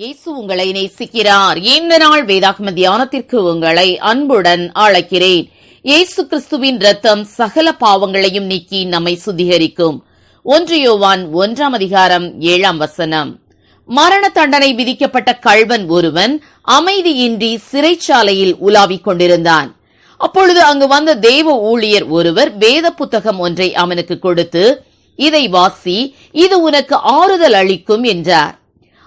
இயேசு உங்களை நேசிக்கிறார். இந்த நாள் வேதாகம தியானத்திற்கு உங்களை அன்புடன் அழைக்கிறேன். இயேசு கிறிஸ்துவின் ரத்தம் சகல பாவங்களையும் நீக்கி நம்மை சுத்திகரிக்கும். ஒன்று யோவான் ஒன்றாம் அதிகாரம் ஏழாம் வசனம். மரண தண்டனை விதிக்கப்பட்ட கள்வன் ஒருவன் அமைதியின்றி சிறைச்சாலையில் உலாவிக் கொண்டிருந்தான். அப்பொழுது அங்கு வந்த தேவ ஊழியர் ஒருவர் வேத புத்தகம் ஒன்றை அவனுக்கு கொடுத்து இதை வாசி இது உனக்கு ஆறுதல் அளிக்கும் என்றார்.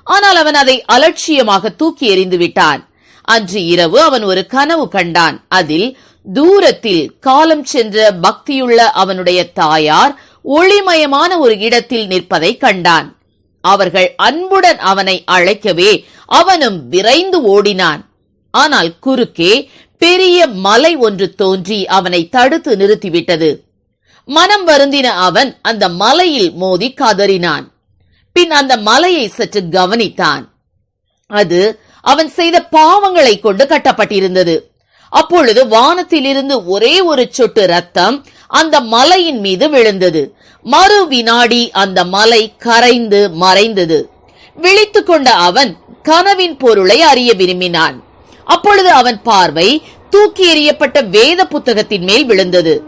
ஆனால் அவன் அதை அலட்சியமாக தூக்கி எறிந்து விட்டான். அன்று இரவு அவன் ஒரு கனவு கண்டான். அதில் தூரத்தில் காலம் சென்ற பக்தியுள்ள அவனுடைய தாயார் ஒளிமயமான ஒரு இடத்தில் நிற்பதை கண்டான். அவர்கள் அன்புடன் அவனை அழைக்கவே அவனும் விரைந்து ஓடினான். ஆனால் குறுக்கே பெரிய மலை ஒன்று தோன்றி அவனை தடுத்து நிறுத்திவிட்டது. மனம் வருந்தின அவன் அந்த மலையில் மோதி கதறினான். பின் அந்த மலையை சற்று கவனித்தான். அது அவன் செய்த பாவங்களை கொண்டு கட்டப்பட்டிருந்தது. அப்பொழுது வானத்திலிருந்து ஒரே ஒரு சொட்டு ரத்தம் அந்த மலையின் மீது விழுந்தது. மறு வினாடி அந்த மலை கரைந்து மறைந்தது. விழித்துக் கொண்ட அவன் கனவின் பொருளை அறிய விரும்பினான். அப்பொழுது அவன் பார்வை தூக்கி எறியப்பட்ட வேத புத்தகத்தின் மேல் விழுந்தது.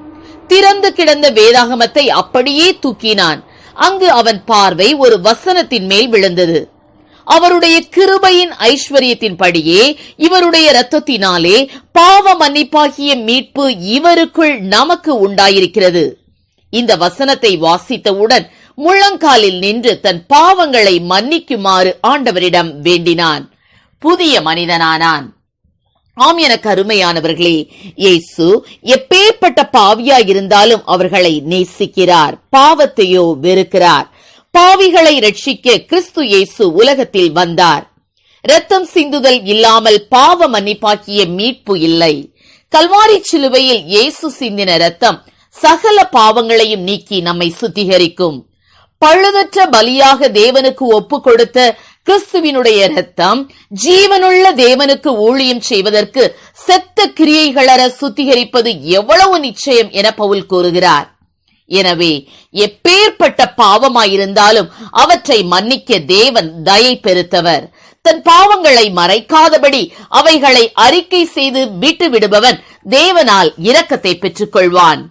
திறந்து கிடந்த வேதாகமத்தை அப்படியே தூக்கினான். அங்கு அவன் பார்வை ஒரு வசனத்தின் மேல் விழுந்தது. அவருடைய கிருபையின் ஐஸ்வர்யத்தின்படியே இவருடைய இரத்தத்தினாலே பாவ மன்னிப்பாகிய மீட்பு இவருக்குள் நமக்கு உண்டாயிருக்கிறது. இந்த வசனத்தை வாசித்தவுடன் முழங்காலில் நின்று தன் பாவங்களை மன்னிக்குமாறு ஆண்டவரிடம் வேண்டினான். புதிய மனிதனானான். ஆம் எனக்கு அருமையானவர்களே இயேசு எப்பேற்பட்ட பாவியா இருந்தாலும் அவர்களை நேசிக்கிறார் பாவத்தையோ வெறுக்கிறார். பாவிகளை ரட்சிக்க கிறிஸ்து இயேசு உலகத்தில் வந்தார். ரத்தம் சிந்துதல் இல்லாமல் பாவ மன்னிப்பாக்கிய மீட்பு இல்லை. கல்வாரி சிலுவையில் இயேசு சிந்தின ரத்தம் சகல பாவங்களையும் நீக்கி நம்மை சுத்திகரிக்கும். பழுதற்ற பலியாக தேவனுக்கு ஒப்பு கொடுத்த கிறிஸ்துவினுடைய ரத்தம் ஜீவனுள்ள தேவனுக்கு ஊழியம் செய்வதற்கு செத்த கிரியைகளற சுத்திகரிப்பது எவ்வளவு நிச்சயம் என பவுல் கூறுகிறார். எனவே எப்பேற்பட்ட பாவமாயிருந்தாலும் அவற்றை மன்னிக்க தேவன் தயை பெருத்தவர் தன் பாவங்களை மறைக்காதபடி அவைகளை அறிக்கை செய்து விட்டு விடுபவன் தேவனால் இரக்கத்தை பெற்றுக் கொள்வான்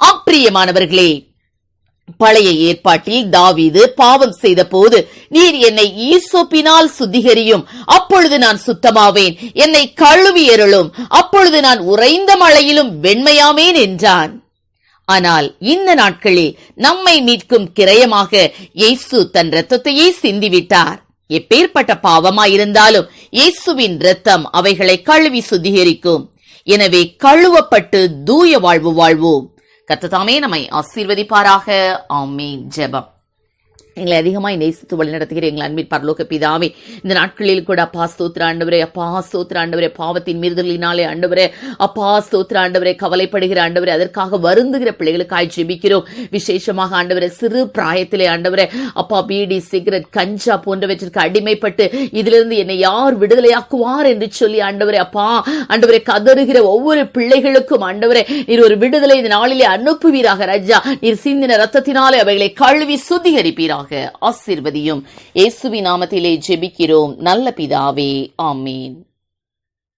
அப்பிரியமானவர்களே பழைய ஏற்பாட்டில் தாவீது பாவம் செய்த போது நீர் என்னை ஈசோப்பினால் சுத்திகரியும். அப்பொழுது நான் சுத்தமாவேன். என்னை கழுவி எருளும். அப்பொழுது நான் உறைந்த மழையிலும் வெண்மையாமேன் என்றான். ஆனால் இந்த நாட்களில் நம்மை மீட்கும் கிரயமாக இயேசு தன் இரத்தத்தையே சிந்திவிட்டார். எப்பேற்பட்ட பாவமாயிருந்தாலும் இயேசுவின் இரத்தம் அவைகளை கழுவி சுத்திகரிக்கும். எனவே கழுவப்பட்டு தூய வாழ்வு வாழ்வோம். கத்ததாமே நம்மை ஆசீர்வதிப்பாராக. ஆமே ஜெபம். எங்களை அதிகமாக நேசித்து வழிநடத்துகிற எங்கள் அன்பின் பரலோக பிதாவே இந்த நாட்களில் கூட அப்பா ஸ்தோத்திர ஆண்டவரே அப்பா ஸ்தோத்திர ஆண்டவரே பாவத்தின் மீறுதலினாலே ஆண்டவரே அப்பா ஸ்தோத்திர ஆண்டவரே கவலைப்படுகிற ஆண்டவரே அதற்காக வருந்துகிற பிள்ளைகளுக்காய் ஜெபிக்கிறோம். விசேஷமாக ஆண்டவரே சிறு பிராயத்திலே ஆண்டவரே அப்பா பீடி சிகரெட் கஞ்சா போன்றவற்றிற்கு அடிமைப்பட்டு இதிலிருந்து என்னை யார் விடுதலையாக்குவார் என்று சொல்லி ஆண்டவரே அப்பா ஆண்டவரே கதறுகிற ஒவ்வொரு பிள்ளைகளுக்கும் ஆண்டவரே நீர் ஒரு விடுதலை இந்த நாளிலே அனுப்புவீராக ரஜா. நீர் சிந்தின ரத்தத்தினாலே அவைகளை கழுவி சுத்திகரிப்பீராக ஆசீர்வதியும் இயேசுவி நாமத்திலே ஜெபிக்கிறோம். நல்ல பிதாவே ஆமீன்.